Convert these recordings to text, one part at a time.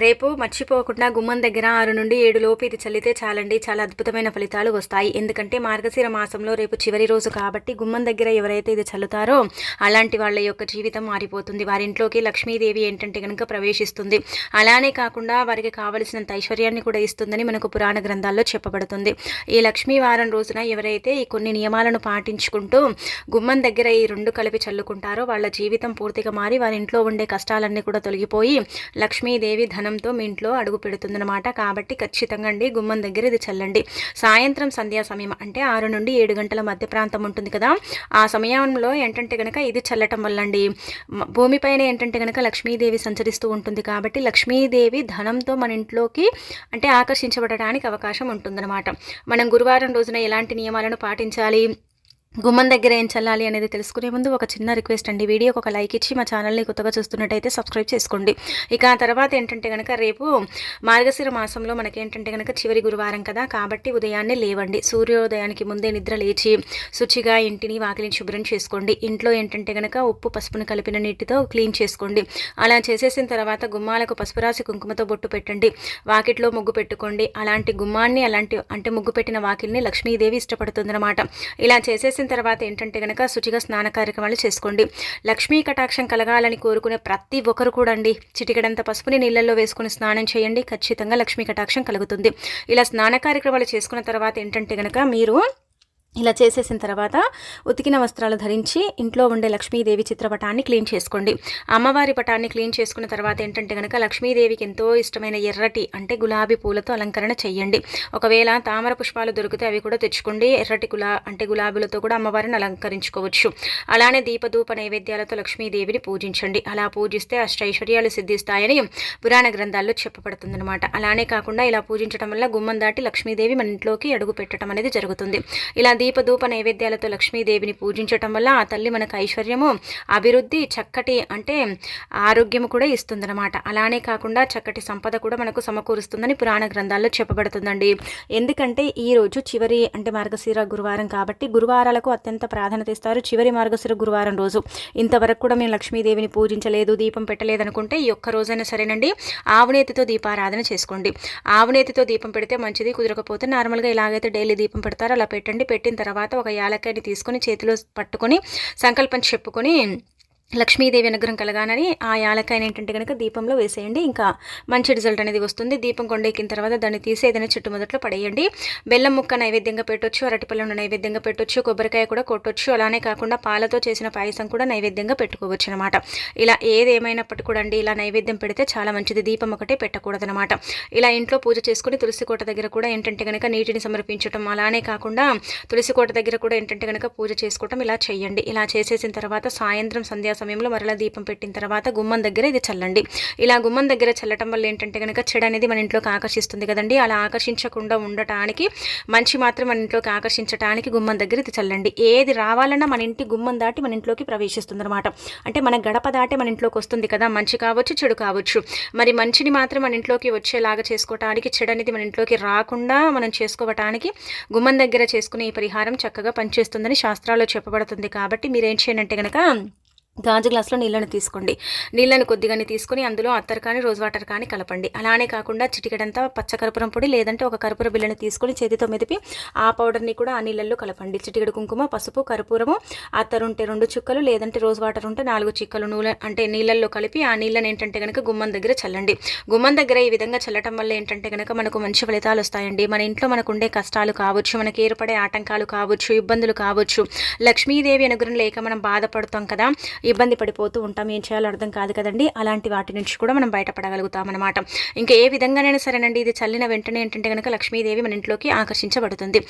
రేపు మర్చిపోకుండా గుమ్మం దగ్గర ఆరు నుండి ఏడు లోపు ఇది చల్లితే చాలండి. చాలా అద్భుతమైన ఫలితాలు వస్తాయి. ఎందుకంటే మార్గశిర మాసంలో రేపు చివరి రోజు కాబట్టి గుమ్మం దగ్గర ఎవరైతే ఇది చల్లుతారో అలాంటి వాళ్ళ యొక్క జీవితం మారిపోతుంది. వారి ఇంట్లోకి లక్ష్మీదేవి ఏంటంటే కనుక ప్రవేశిస్తుంది. అలానే కాకుండా వారికి కావలసినంత ఐశ్వర్యాన్ని కూడా ఇస్తుందని మనకు పురాణ గ్రంథాల్లో చెప్పబడుతుంది. ఈ లక్ష్మీ వారం రోజున ఎవరైతే ఈ కొన్ని నియమాలను పాటించుకుంటూ గుమ్మం దగ్గర ఈ రెండు కలిపి చల్లుకుంటారో వాళ్ళ జీవితం పూర్తిగా మారి వారి ఇంట్లో ఉండే కష్టాలన్నీ కూడా తొలగిపోయి లక్ష్మీదేవి ధనంతో మీ ఇంట్లో అడుగు పెడుతుందన్నమాట. కాబట్టి ఖచ్చితంగా అండి గుమ్మం దగ్గర ఇది చల్లండి. సాయంత్రం సంధ్యా సమయం అంటే ఆరు నుండి ఏడు గంటల మధ్య ప్రాంతం ఉంటుంది కదా. ఆ సమయంలో ఏంటంటే కనుక ఇది చల్లటం వల్ల అండి భూమిపైన ఏంటంటే కనుక లక్ష్మీదేవి సంచరిస్తూ ఉంటుంది కాబట్టి లక్ష్మీదేవి ధనంతో మన ఇంట్లోకి అంటే ఆకర్షించబడటానికి అవకాశం ఉంటుందన్నమాట. మనం గురువారం రోజున ఎలాంటి నియమాలను పాటించాలి? గుమ్మం దగ్గర ఏం చల్లాలి అనేది తెలుసుకునే ముందు ఒక చిన్న రిక్వెస్ట్ అండి. వీడియోకి ఒక లైక్ ఇచ్చి మా ఛానల్ని కొత్తగా చూస్తున్నట్టయితే సబ్స్క్రైబ్ చేసుకోండి. ఇక ఆ తర్వాత ఏంటంటే కనుక రేపు మార్గశిర మాసంలో మనకి ఏంటంటే కనుక చివరి గురువారం కదా కాబట్టి ఉదయాన్నే లేవండి. సూర్యోదయానికి ముందే నిద్ర లేచి శుచిగా ఇంటిని వాకిలిని శుభ్రం చేసుకోండి. ఇంట్లో ఏంటంటే కనుక ఉప్పు పసుపును కలిపిన నీటితో క్లీన్ చేసుకోండి. అలా చేసేసిన తర్వాత గుమ్మాలకు పసుపు రాసి కుంకుమతో బొట్టు పెట్టండి. వాకిట్లో ముగ్గు పెట్టుకోండి. అలాంటి గుమ్మాన్ని అలాంటి అంటే ముగ్గు పెట్టిన వాకిల్ని లక్ష్మీదేవి ఇష్టపడుతుందన్నమాట. ఇలా చేసేసి చేసిన తర్వాత ఏంటంటే కనుక శుచిగా స్నాన కార్యక్రమాలు చేసుకోండి. లక్ష్మీ కటాక్షం కలగాలని కోరుకునే ప్రతి ఒక్కరు కూడా అండి చిటికడంత పసుపుని నీళ్ళల్లో వేసుకుని స్నానం చేయండి. ఖచ్చితంగా లక్ష్మీ కటాక్షం కలుగుతుంది. ఇలా స్నాన కార్యక్రమాలు చేసుకున్న తర్వాత ఏంటంటే కనుక మీరు ఇలా చేసేసిన తర్వాత ఉతికిన వస్త్రాలు ధరించి ఇంట్లో ఉండే లక్ష్మీదేవి చిత్రపటాన్ని క్లీన్ చేసుకోండి. అమ్మవారి పటాన్ని క్లీన్ చేసుకున్న తర్వాత ఏంటంటే కనుక లక్ష్మీదేవికి ఎంతో ఇష్టమైన ఎర్రటి అంటే గులాబీ పూలతో అలంకరణ చేయండి. ఒకవేళ తామర పుష్పాలు దొరికితే అవి కూడా తెచ్చుకోండి. ఎర్రటి గులా అంటే గులాబీలతో కూడా అమ్మవారిని అలంకరించుకోవచ్చు. అలానే దీపధూప నైవేద్యాలతో లక్ష్మీదేవిని పూజించండి. అలా పూజిస్తే అష్టైశ్వర్యాలు సిద్ధిస్తాయని పురాణ గ్రంథాల్లో చెప్పబడుతుందన్నమాట. అలానే కాకుండా ఇలా పూజించడం వల్ల గుమ్మం దాటి లక్ష్మీదేవి మన ఇంట్లోకి అడుగు పెట్టడం అనేది జరుగుతుంది. ఇలా దీపధూప నైవేద్యాలతో లక్ష్మీదేవిని పూజించటం వల్ల ఆ తల్లి మనకు ఐశ్వర్యము అభివృద్ధి చక్కటి అంటే ఆరోగ్యము కూడా ఇస్తుందన్నమాట. అలానే కాకుండా చక్కటి సంపద కూడా మనకు సమకూరుస్తుందని పురాణ గ్రంథాల్లో చెప్పబడుతుందండి. ఎందుకంటే ఈ రోజు చివరి అంటే మార్గశిర గురువారం కాబట్టి గురువారాలకు అత్యంత ప్రాధాన్యత ఇస్తారు చివరి మార్గశిర గురువారం రోజు. ఇంతవరకు కూడా మేము లక్ష్మీదేవిని పూజించలేదు దీపం పెట్టలేదు అనుకుంటే ఈ ఒక్క రోజైనా సరేనండి. ఆవునేతితో దీపారాధన చేసుకోండి. ఆవునేతితో దీపం పెడితే మంచిది కుదరకపోతే నార్మల్గా ఇలాగైతే డైలీ దీపం పెడతారో అలా పెట్టండి. పెట్టి తర్వాత ఒక యాలక్కాయని తీసుకొని చేతిలో పట్టుకొని సంకల్పం చెప్పుకొని లక్ష్మీదేవి అనుగ్రహం కలగానని ఆ యాలకాయని ఏంటంటే కనుక దీపంలో వేసేయండి. ఇంకా మంచి రిజల్ట్ అనేది వస్తుంది. దీపం కొండెక్కిన తర్వాత దాన్ని తీసి ఏదైనా చుట్టు మొదట్లో పడేయండి. బెల్లం ముక్క నైవేద్యంగా పెట్టొచ్చు అరటిపళ్ళను నైవేద్యంగా పెట్టొచ్చు కొబ్బరికాయ కూడా కొట్టొచ్చు. అలానే కాకుండా పాలతో చేసిన పాయసం కూడా నైవేద్యంగా పెట్టుకోవచ్చు అనమాట ఇలా ఏది కూడా అండి ఇలా నైవేద్యం పెడితే చాలా మంచిది. దీపం ఒకటే పెట్టకూడదనమాట ఇలా ఇంట్లో పూజ చేసుకుని తులసి కోట దగ్గర కూడా ఏంటంటే కనుక నీటిని సమర్పించడం అలానే కాకుండా తులసి కోట దగ్గర కూడా ఏంటంటే కనుక పూజ చేసుకోవటం ఇలా చేయండి. ఇలా చేసేసిన తర్వాత సాయంత్రం సంధ్యా సమయంలో మరలా దీపం పెట్టిన తర్వాత గుమ్మం దగ్గర ఇది చల్లండి. ఇలా గుమ్మం దగ్గర చల్లటం వల్ల ఏంటంటే కనుక చెడు అనేది మన ఇంట్లోకి ఆకర్షిస్తుంది కదండి. అలా ఆకర్షించకుండా ఉండటానికి మంచి మాత్రం మన ఇంట్లోకి ఆకర్షించడానికి గుమ్మం దగ్గర ఇది చల్లండి. ఏది రావాలన్నా మన ఇంటి గుమ్మం దాటి మన ఇంట్లోకి ప్రవేశిస్తుంది అనమాట అంటే మన గడప దాటి మన ఇంట్లోకి వస్తుంది కదా. మంచి కావచ్చు చెడు కావచ్చు. మరి మంచిని మాత్రం మన ఇంట్లోకి వచ్చేలాగా చేసుకోవటానికి చెడు అనేది మన ఇంట్లోకి రాకుండా మనం చేసుకోవటానికి గుమ్మం దగ్గర చేసుకునే ఈ పరిహారం చక్కగా పనిచేస్తుందని శాస్త్రాల్లో చెప్పబడుతుంది. కాబట్టి మీరేం చేయనంటే కనుక గాజు గ్లాస్లో నీళ్ళని తీసుకోండి. నీళ్ళని కొద్దిగానే తీసుకొని అందులో అత్తర్ కానీ రోజ్ వాటర్ కానీ కలపండి. అలానే కాకుండా చిటికడంతా పచ్చ కర్పూరం పొడి లేదంటే ఒక కర్పూర బిళ్ళని తీసుకొని చేతితో మెదిపి ఆ పౌడర్ని కూడా ఆ నీళ్ళల్లో కలపండి. చిటికెడు కుంకుమ పసుపు కర్పూరము అత్తరు ఉంటే రెండు చుక్కలు లేదంటే రోజ్ వాటర్ ఉంటే నాలుగు చిక్కలు నూనె అంటే నీళ్ళల్లో కలిపి ఆ నీళ్ళని ఏంటంటే కనుక గుమ్మం దగ్గర చల్లండి. గుమ్మం దగ్గర ఈ విధంగా చల్లటం వల్ల ఏంటంటే కనుక మనకు మంచి ఫలితాలు వస్తాయండి. మన ఇంట్లో మనకు ఉండే కష్టాలు కావచ్చు మనకి ఏర్పడే ఆటంకాలు కావచ్చు ఇబ్బందులు కావచ్చు. లక్ష్మీదేవి అనుగ్రహం లేక మనం బాధపడతాం కదా. ఇబ్బంది పడిపోతూ ఉంటాం ఏం చేయాలో అర్థం కాదు కదండి. అలాంటి వాటి నుంచి కూడా మనం బయటపడగలుగుతాం అనమాట ఇంకా ఏ విధంగానైనా సరేనండి ఇది చల్లిన వెంటనే ఏంటంటే కనుక లక్ష్మీదేవి మన ఇంట్లోకి ఆకర్షించబడుతుంది.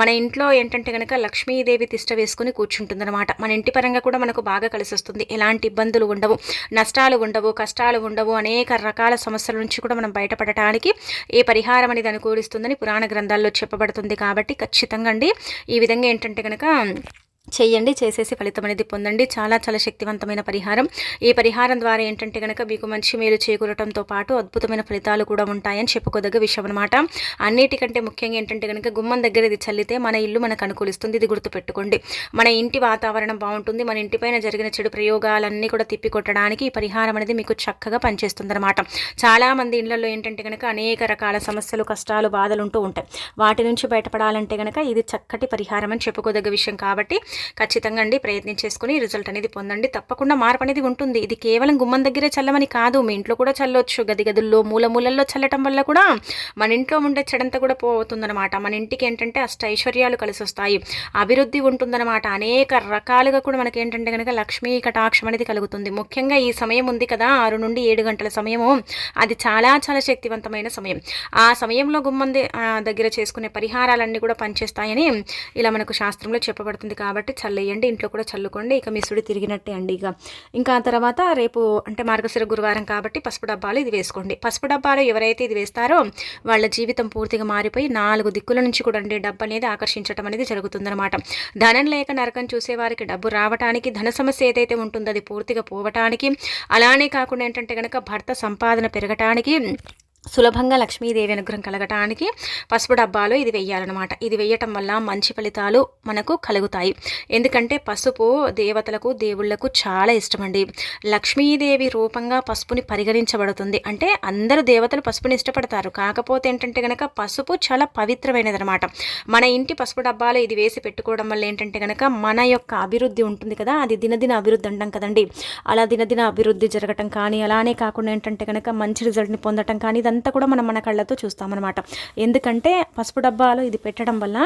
మన ఇంట్లో ఏంటంటే కనుక లక్ష్మీదేవి తిష్ట వేసుకుని కూర్చుంటుంది అనమాట మన ఇంటి పరంగా కూడా మనకు బాగా కలిసి వస్తుంది. ఎలాంటి ఇబ్బందులు ఉండవు నష్టాలు ఉండవు కష్టాలు ఉండవు అనేక రకాల సమస్యల నుంచి కూడా మనం బయటపడటానికి ఏ పరిహారం అనేది అనుకూలిస్తుందని పురాణ గ్రంథాల్లో చెప్పబడుతుంది. కాబట్టి ఖచ్చితంగా అండి ఈ విధంగా ఏంటంటే కనుక చేయండి చేసేసి ఫలితం అనేది పొందండి. చాలా చాలా శక్తివంతమైన పరిహారం. ఈ పరిహారం ద్వారా ఏంటంటే కనుక మీకు మంచి మేలు చేకూరటంతో పాటు అద్భుతమైన ఫలితాలు కూడా ఉంటాయని చెప్పుకోదగ్గ విషయం అనమాట అన్నిటికంటే ముఖ్యంగా ఏంటంటే కనుక గుమ్మం దగ్గర ఇది చల్లితే మన ఇల్లు మనకు అనుకూలిస్తుంది. ఇది గుర్తుపెట్టుకోండి. మన ఇంటి వాతావరణం బాగుంటుంది. మన ఇంటిపైన జరిగిన చెడు ప్రయోగాలన్నీ కూడా తిప్పికొట్టడానికి ఈ పరిహారం అనేది మీకు చక్కగా పనిచేస్తుంది అనమాట చాలామంది ఇళ్ళలో ఏంటంటే కనుక అనేక రకాల సమస్యలు కష్టాలు బాధలు ఉంటూ ఉంటాయి. వాటి నుంచి బయటపడాలంటే కనుక ఇది చక్కటి పరిహారం అని చెప్పుకోదగ్గ విషయం కాబట్టి ఖచ్చితంగా అండి ప్రయత్నం చేసుకుని రిజల్ట్ అనేది పొందండి. తప్పకుండా మార్పు అనేది ఉంటుంది. ఇది కేవలం గుమ్మం దగ్గరే చల్లమని కాదు. మీ ఇంట్లో కూడా చల్లవచ్చు గది గదుల్లో మూల మూలల్లో చల్లటం వల్ల కూడా మన ఇంట్లో ఉండే చెడంతా కూడా పోతుందన్నమాట. మన ఇంటికి ఏంటంటే అష్ట ఐశ్వర్యాలు కలిసి వస్తాయి అభివృద్ధి ఉంటుందన్నమాట. అనేక రకాలుగా కూడా మనకి ఏంటంటే కనుక లక్ష్మీ కటాక్షం అనేది కలుగుతుంది. ముఖ్యంగా ఈ సమయం ఉంది కదా. ఆరు నుండి ఏడు గంటల సమయము. అది చాలా చాలా శక్తివంతమైన సమయం. ఆ సమయంలో గుమ్మం దగ్గర చేసుకునే పరిహారాలన్నీ కూడా పనిచేస్తాయని ఇలా మనకు శాస్త్రంలో చెప్పబడుతుంది. కాబట్టి కాబట్టి చల్లేయండి ఇంట్లో కూడా చల్లుకోండి ఇక మీ సుడి తిరిగినట్టే అండి ఇక. ఇంకా ఆ తర్వాత రేపు అంటే మార్గశిర గురువారం కాబట్టి పసుపు డబ్బాలు ఇది వేసుకోండి. పసుపు డబ్బాలు ఎవరైతే ఇది వేస్తారో వాళ్ళ జీవితం పూర్తిగా మారిపోయి నాలుగు దిక్కుల నుంచి కూడా అండి డబ్బు అనేది ఆకర్షించడం అనేది జరుగుతుందన్నమాట. ధనం లేక నరకం చూసేవారికి డబ్బు రావటానికి ధన సమస్య ఏదైతే ఉంటుందో అది పూర్తిగా పోవటానికి అలానే కాకుండా ఏంటంటే కనుక భర్త సంపాదన పెరగటానికి సులభంగా లక్ష్మీదేవి అనుగ్రహం కలగటానికి పసుపు డబ్బాలో ఇది వెయ్యాలన్నమాట. ఇది వెయ్యటం వల్ల మంచి ఫలితాలు మనకు కలుగుతాయి. ఎందుకంటే పసుపు దేవతలకు దేవుళ్ళకు చాలా ఇష్టమండి. లక్ష్మీదేవి రూపంగా పసుపుని పరిగణించబడుతుంది. అంటే అందరూ దేవతలు పసుపుని ఇష్టపడతారు. కాకపోతే ఏంటంటే కనుక పసుపు చాలా పవిత్రమైనది అనమాట మన ఇంటి పసుపు డబ్బాలో ఇది వేసి పెట్టుకోవడం వల్ల ఏంటంటే కనుక మన యొక్క అభివృద్ధి ఉంటుంది కదా. అది దినదిన అభివృద్ధి అంటాం కదండి. అలా దినదిన అభివృద్ధి జరగటం కానీ అలానే కాకుండా ఏంటంటే కనుక మంచి రిజల్ట్ని పొందటం కానీ ఇదంతా కూడా మనం మన కళ్ళతో చూస్తామన్నమాట. ఎందుకంటే పసుపు డబ్బాలో ఇది పెట్టడం వల్ల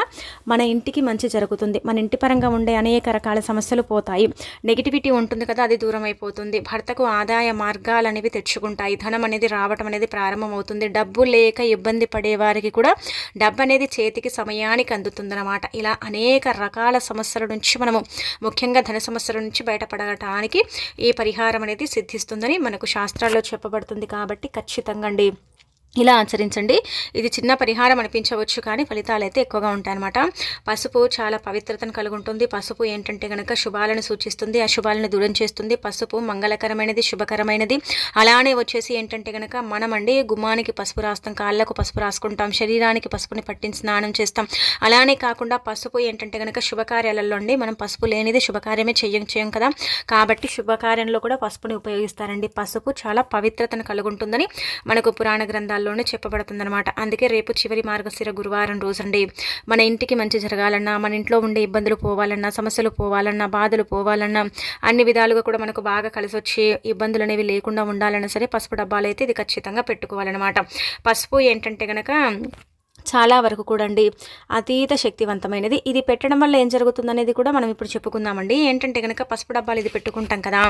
మన ఇంటికి మంచి జరుగుతుంది. మన ఇంటి పరంగా ఉండే అనేక రకాల సమస్యలు పోతాయి. నెగిటివిటీ ఉంటుంది కదా అది దూరం అయిపోతుంది. భర్తకు ఆదాయ మార్గాలు అనేవి తెచ్చుకుంటాయి. ధనం అనేది రావటం అనేది ప్రారంభమవుతుంది. డబ్బు లేక ఇబ్బంది పడే వారికి కూడా డబ్బు అనేది చేతికి సమయానికి అందుతుందన్నమాట. ఇలా అనేక రకాల సమస్యల నుంచి మనము ముఖ్యంగా ధన సమస్యల నుంచి బయటపడటానికి ఈ పరిహారం అనేది సిద్ధిస్తుందని మనకు శాస్త్రాల్లో చెప్పబడుతుంది కాబట్టి ఖచ్చితంగా అండి. ఇలా ఆచరించండి. ఇది చిన్న పరిహారం అనిపించవచ్చు కానీ ఫలితాలు అయితే ఎక్కువగా ఉంటాయన్నమాట. పసుపు చాలా పవిత్రతను కలిగి ఉంటుంది పసుపు ఏంటంటే కనుక శుభాలను సూచిస్తుంది. అశుభాలను దూరం చేస్తుంది. పసుపు మంగళకరమైనది శుభకరమైనది. అలానే వచ్చేసి ఏంటంటే కనుక మనం అండి గుమ్మానికి పసుపు రాస్తాం. కాళ్ళకు పసుపు రాసుకుంటాం. శరీరానికి పసుపుని పట్టించి స్నానం చేస్తాం. అలానే కాకుండా పసుపు ఏంటంటే కనుక శుభకార్యాలలో అండి మనం పసుపు లేనిది శుభకార్యమే చేయం చేయం కదా. కాబట్టి శుభకార్యంలో కూడా పసుపుని ఉపయోగిస్తారండి. పసుపు చాలా పవిత్రతను కలుగుంటుందని మనకు పురాణ గ్రంథాలు చెప్పబడుతుంది చెప్పబడుతుందనమాట అందుకే రేపు చివరి మార్గశిర గురువారం రోజండి. మన ఇంటికి మంచి జరగాలన్నా మన ఇంట్లో ఉండే ఇబ్బందులు పోవాలన్నా సమస్యలు పోవాలన్నా బాధలు పోవాలన్నా అన్ని విధాలుగా కూడా మనకు బాగా కలిసి వచ్చి ఇబ్బందులు అనేవి లేకుండా ఉండాలన్నా సరే పసుపు డబ్బాలు అయితే ఇది ఖచ్చితంగా పెట్టుకోవాలన్నమాట. పసుపు ఏంటంటే కనుక చాలా వరకు కూడా అండి అతీత శక్తివంతమైనది. ఇది పెట్టడం వల్ల ఏం జరుగుతుందనేది కూడా మనం ఇప్పుడు చెప్పుకుందామండి. ఏంటంటే కనుక పసుపు డబ్బాలు ఇది పెట్టుకుంటాం కదా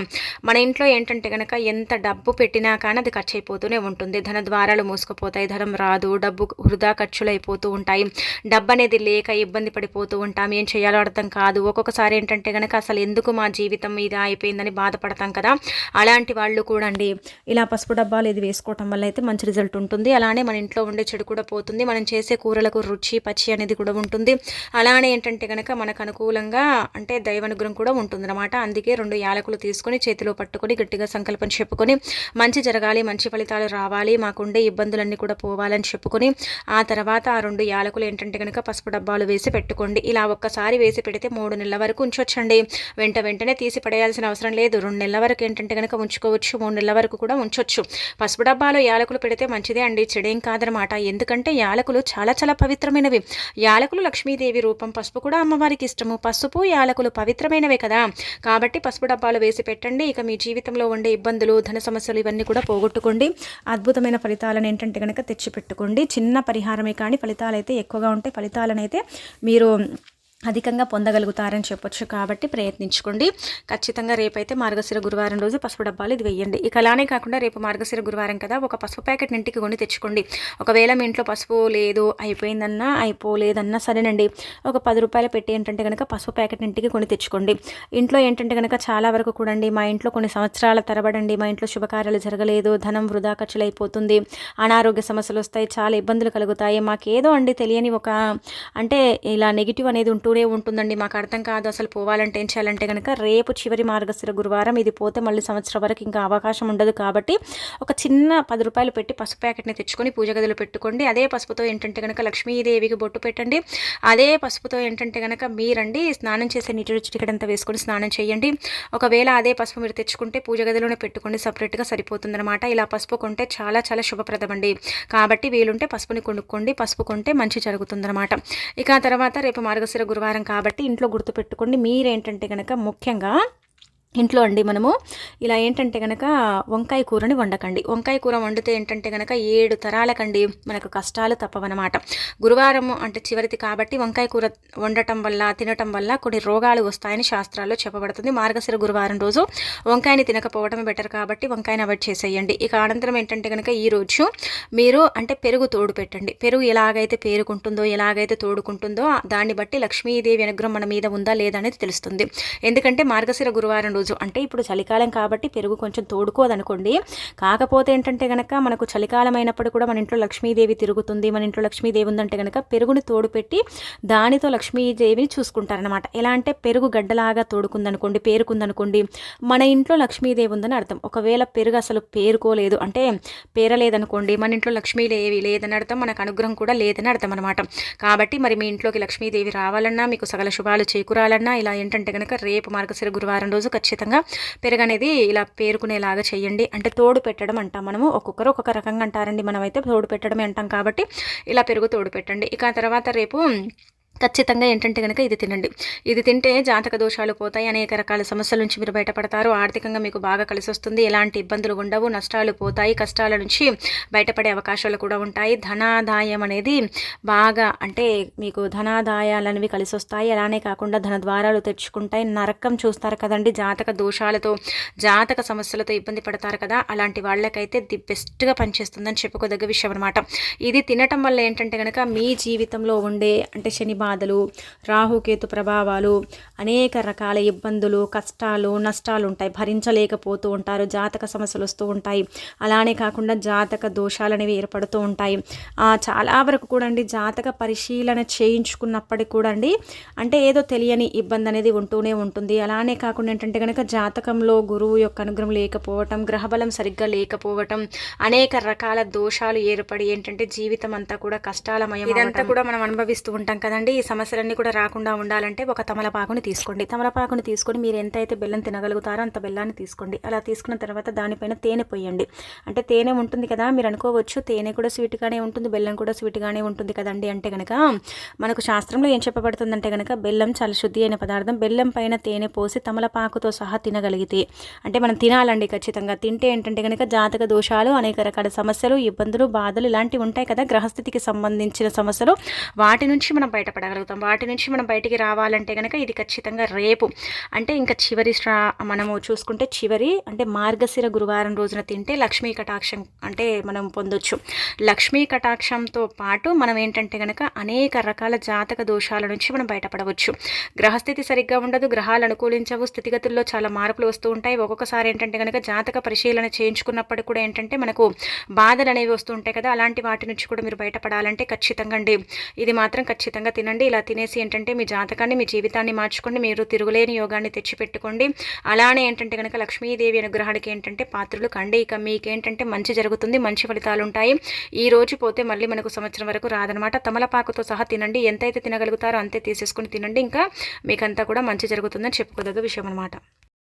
మన ఇంట్లో ఏంటంటే కనుక ఎంత డబ్బు పెట్టినా కానీ అది ఖర్చు అయిపోతూనే ఉంటుంది. ధన ద్వారాలు మూసుకుపోతాయి ధనం రాదు డబ్బు వృధా ఖర్చులు అయిపోతూ ఉంటాయి. డబ్బు అనేది లేక ఇబ్బంది పడిపోతూ ఉంటాం. ఏం చేయాలో అర్థం కాదు. ఒక్కొక్కసారి ఏంటంటే కనుక అసలు ఎందుకు మా జీవితం ఇది అయిపోయిందని బాధపడతాం కదా. అలాంటి వాళ్ళు కూడా అండి ఇలా పసుపు డబ్బాలు ఇది వేసుకోవటం వల్ల అయితే మంచి రిజల్ట్ ఉంటుంది. అలానే మన ఇంట్లో ఉండే చెడు కూడా పోతుంది. మనం చేసే చేసే కూరలకు రుచి పచ్చి అనేది కూడా ఉంటుంది. అలానే ఏంటంటే కనుక మనకు అనుకూలంగా అంటే దైవానుగ్రహం కూడా ఉంటుంది అనమాట అందుకే రెండు యాలకులు తీసుకొని చేతిలో పట్టుకొని గట్టిగా సంకల్పం చెప్పుకొని మంచి జరగాలి మంచి ఫలితాలు రావాలి మాకుండే ఇబ్బందులన్నీ కూడా పోవాలని చెప్పుకొని ఆ తర్వాత ఆ రెండు యాలకులు ఏంటంటే కనుక పసుపు డబ్బాలు వేసి పెట్టుకోండి. ఇలా ఒక్కసారి వేసి పెడితే మూడు నెలల వరకు ఉంచొచ్చండి. వెంట వెంటనే తీసి పడేయాల్సిన అవసరం లేదు. రెండు నెలల వరకు ఏంటంటే కనుక ఉంచుకోవచ్చు. మూడు నెలల వరకు కూడా ఉంచొచ్చు. పసుపు డబ్బాలో యాలకులు పెడితే మంచిదే అండి. చెడేం కాదనమాట ఎందుకంటే యాలకులు చాలా చాలా పవిత్రమైనవి. యాలకులు లక్ష్మీదేవి రూపం పసుపు కూడా అమ్మవారికి ఇష్టము. పసుపు యాలకులు పవిత్రమైనవే కదా. కాబట్టి పసుపు డబ్బాలు వేసి పెట్టండి. ఇక మీ జీవితంలో ఉండే ఇబ్బందులు ధన సమస్యలు ఇవన్నీ కూడా పోగొట్టుకోండి. అద్భుతమైన ఫలితాలను ఏంటంటే కనుక తెచ్చిపెట్టుకోండి. చిన్న పరిహారమే కానీ ఫలితాలు అయితే ఎక్కువగా ఉంటాయి ఫలితాలను అయితే మీరు అధికంగా పొందగలుగుతారని చెప్పొచ్చు కాబట్టి ప్రయత్నించుకోండి. ఖచ్చితంగా రేపైతే మార్గశిర గురువారం రోజు పసుపు డబ్బాలు ఇది వెయ్యండి. ఇక అలానే కాకుండా రేపు మార్గశిర గురువారం కదా ఒక పసుపు ప్యాకెట్ ఇంటికి కొని తెచ్చుకోండి. ఒకవేళ మీ ఇంట్లో పసుపు లేదు అయిపోయిందన్నా అయిపోలేదన్నా సరేనండి. ఒక పది రూపాయలు పెట్టి ఏంటంటే కనుక పసుపు ప్యాకెట్ ఇంటికి కొని తెచ్చుకోండి. ఇంట్లో ఏంటంటే కనుక చాలా వరకు కూడండి మా ఇంట్లో కొన్ని సంవత్సరాల తరబడండి మా ఇంట్లో శుభకార్యాలు జరగలేదు ధనం వృధా ఖర్చులు అయిపోతుంది అనారోగ్య సమస్యలు వస్తాయి చాలా ఇబ్బందులు కలుగుతాయి. మాకేదో అండి తెలియని ఒక అంటే ఇలా నెగిటివ్ అనేది ఉంటూ ఉంటూనే ఉంటుందండి. మాకు అర్థం కాదు అసలు పోవాలంటే ఏం చేయాలంటే కనుక రేపు చివరి మార్గశిర గురువారం ఇది పోతే మళ్ళీ సంవత్సరం వరకు ఇంకా అవకాశం ఉండదు కాబట్టి ఒక చిన్న పది రూపాయలు పెట్టి పసుపు ప్యాకెట్ని తెచ్చుకొని పూజ గదిలో పెట్టుకోండి. అదే పసుపుతో ఏంటంటే కనుక లక్ష్మీదేవికి బొట్టు పెట్టండి. అదే పసుపుతో ఏంటంటే కనుక మీరండి స్నానం చేసే నీటి చిటికడంతా వేసుకొని స్నానం చేయండి. ఒకవేళ అదే పసుపు మీరు తెచ్చుకుంటే పూజ గదిలోనే పెట్టుకోండి. సపరేట్గా సరిపోతుందన్నమాట. ఇలా పసుపు కొంటే చాలా చాలా శుభప్రదం అండి కాబట్టి వీలుంటే పసుపుని కొనుక్కోండి. పసుపు కొంటే మంచి జరుగుతుందన్నమాట. ఇక తర్వాత రేపు మార్గశిర గురువారం కాబట్టి ఇంట్లో గుర్తుపెట్టుకోండి. మీరేంటంటే కనుక ముఖ్యంగా ఇంట్లో అండి మనము ఇలా ఏంటంటే కనుక వంకాయ కూరని వండకండి. వంకాయ కూర వండితే ఏంటంటే కనుక ఏడు తరాలకండి మనకు కష్టాలు తప్పవన్నమాట. గురువారం అంటే చివరిది కాబట్టి వంకాయ కూర వండటం వల్ల తినటం వల్ల కొన్ని రోగాలు వస్తాయని శాస్త్రాల్లో చెప్పబడుతుంది. మార్గశిర గురువారం రోజు వంకాయని తినకపోవడం బెటర్ కాబట్టి వంకాయని అవాయిడ్ చేసేయండి. ఇక అనంతరం ఏంటంటే కనుక ఈరోజు మీరు అంటే పెరుగు తోడు పెట్టండి. పెరుగు ఎలాగైతే పేరుకుంటుందో ఎలాగైతే తోడుకుంటుందో దాన్ని బట్టి లక్ష్మీదేవి అనుగ్రహం మన మీద ఉందా లేదా అనేది తెలుస్తుంది. ఎందుకంటే మార్గశిర గురువారం రోజు రోజు. అంటే ఇప్పుడు చలికాలం కాబట్టి పెరుగు కొంచెం తోడుకోదనుకోండి. కాకపోతే ఏంటంటే కనుక మనకు చలికాలం అయినప్పుడు కూడా మన ఇంట్లో లక్ష్మీదేవి తిరుగుతుంది మన ఇంట్లో లక్ష్మీదేవి ఉందంటే కనుక పెరుగుని తోడుపెట్టి దానితో లక్ష్మీదేవిని చూసుకుంటారనమాట ఎలా అంటే పెరుగు గడ్డలాగా తోడుకుందనుకోండి పేరుకుందనుకోండి మన ఇంట్లో లక్ష్మీదేవి ఉందని అర్థం. ఒకవేళ పెరుగు అసలు పేరుకోలేదు అంటే పేరలేదనుకోండి మన ఇంట్లో లక్ష్మీదేవి లేదని అర్థం మనకు అనుగ్రహం కూడా లేదని అర్థం అనమాట కాబట్టి మరి మీ ఇంట్లోకి లక్ష్మీదేవి రావాలన్నా మీకు సకల శుభాలు చేకూరాలన్నా ఇలా ఏంటంటే కనుక రేపు మార్గశిర గురువారం రోజు ఖచ్చితంగా ఖచ్చితంగా పెరుగు అనేది ఇలా పేరుకునేలాగా చేయండి. అంటే తోడు పెట్టడం అంటాం మనము. ఒక్కొక్కరు ఒక్కొక్క రకంగా అంటారండి. మనమైతే తోడు పెట్టడమే అంటాం కాబట్టి ఇలా పెరుగు తోడు పెట్టండి. ఇక తర్వాత రేపు ఖచ్చితంగా ఏంటంటే కనుక ఇది తినండి. ఇది తింటే జాతక దోషాలు పోతాయి అనేక రకాల సమస్యల నుంచి మీరు బయటపడతారు. ఆర్థికంగా మీకు బాగా కలిసి వస్తుంది ఎలాంటి ఇబ్బందులు ఉండవు నష్టాలు పోతాయి కష్టాల నుంచి బయటపడే అవకాశాలు కూడా ఉంటాయి. ధనాదాయం అనేది బాగా అంటే మీకు ధనాదాయాలు అనేవి కలిసి వస్తాయి అలానే కాకుండా ధన ద్వారాలు తెచ్చుకుంటాయి. నరకం చూస్తారు కదండి. జాతక దోషాలతో జాతక సమస్యలతో ఇబ్బంది పడతారు కదా. అలాంటి వాళ్ళకైతే ది బెస్ట్గా పనిచేస్తుందని చెప్పుకోదగ్గ విషయం అనమాట ఇది తినటం వల్ల ఏంటంటే కనుక మీ జీవితంలో ఉండే అంటే శని బాధలు రాహుకేతు ప్రభావాలు అనేక రకాల ఇబ్బందులు కష్టాలు నష్టాలు ఉంటాయి. భరించలేకపోతూ ఉంటారు జాతక సమస్యలు వస్తూ ఉంటాయి. అలానే కాకుండా జాతక దోషాలు అనేవి ఏర్పడుతూ ఉంటాయి. చాలా వరకు కూడా అండి జాతక పరిశీలన చేయించుకున్నప్పటికి కూడా అండి అంటే ఏదో తెలియని ఇబ్బంది అనేది ఉంటూనే ఉంటుంది. అలానే కాకుండా ఏంటంటే కనుక జాతకంలో గురువు యొక్క అనుగ్రహం లేకపోవటం గ్రహబలం సరిగ్గా లేకపోవటం అనేక రకాల దోషాలు ఏర్పడి ఏంటంటే జీవితం అంతా కూడా కష్టాలమయం ఇదంతా కూడా మనం అనుభవిస్తూ ఉంటాం కదండి. ఈ సమస్యలన్నీ కూడా రాకుండా ఉండాలంటే ఒక తమలపాకుని తీసుకోండి. తమలపాకుని తీసుకొని మీరు ఎంత అయితే బెల్లం తినగలుగుతారో అంత బెల్లాన్ని తీసుకోండి. అలా తీసుకున్న తర్వాత దానిపైన తేనె పోయండి. అంటే తేనె ఉంటుంది కదా మీరు అనుకోవచ్చు తేనె కూడా స్వీట్గానే ఉంటుంది బెల్లం కూడా స్వీట్గానే ఉంటుంది కదండి అంటే కనుక మనకు శాస్త్రంలో ఏం చెప్పబడుతుందంటే కనుక బెల్లం చాలా శుద్ధి అయిన పదార్థం. బెల్లం పైన తేనె పోసి తమలపాకుతో సహా తినగలిగితే అంటే మనం తినాలండి ఖచ్చితంగా. తింటే ఏంటంటే కనుక జాతక దోషాలు అనేక రకాల సమస్యలు ఇబ్బందులు బాధలు ఇలాంటివి ఉంటాయి కదా. గ్రహస్థితికి సంబంధించిన సమస్యలు వాటి నుంచి మనం బయటపడాలి. పడగలుగుతాం వాటి నుంచి మనం బయటికి రావాలంటే కనుక ఇది ఖచ్చితంగా రేపు. అంటే ఇంకా చివరి మనము చూసుకుంటే చివరి అంటే మార్గశిర గురువారం రోజున తింటే లక్ష్మీ కటాక్షం అంటే మనం పొందొచ్చు. లక్ష్మీ కటాక్షంతో పాటు మనం ఏంటంటే కనుక అనేక రకాల జాతక దోషాల నుంచి మనం బయటపడవచ్చు. గ్రహస్థితి సరిగ్గా ఉండదు గ్రహాలు అనుకూలించవు స్థితిగతుల్లో చాలా మార్పులు వస్తూ ఉంటాయి. ఒక్కొక్కసారి ఏంటంటే కనుక జాతక పరిశీలన చేయించుకున్నప్పుడు కూడా ఏంటంటే మనకు బాధలు అనేవి వస్తూ ఉంటాయి కదా. అలాంటి వాటి నుంచి కూడా మీరు బయటపడాలంటే ఖచ్చితంగా అండి. ఇది మాత్రం ఖచ్చితంగా తినండి. తినండి ఇలా తినేసి ఏంటంటే మీ జాతకాన్ని మీ జీవితాన్ని మార్చుకోండి. మీరు తిరుగులేని యోగాన్ని తెచ్చిపెట్టుకోండి. అలానే ఏంటంటే కనుక లక్ష్మీదేవి అనుగ్రహానికి ఏంటంటే పాత్రలు కండి. ఇక మీకేంటంటే మంచి జరుగుతుంది మంచి ఫలితాలు ఉంటాయి ఈ రోజు పోతే మళ్ళీ మనకు సంవత్సరం వరకు రాదనమాట. తమలపాకుతో సహా తినండి. ఎంతైతే తినగలుగుతారో అంతే తీసేసుకుని తినండి. ఇంకా మీకంతా కూడా మంచి జరుగుతుందని చెప్పుకోదగ్గ విషయం అనమాట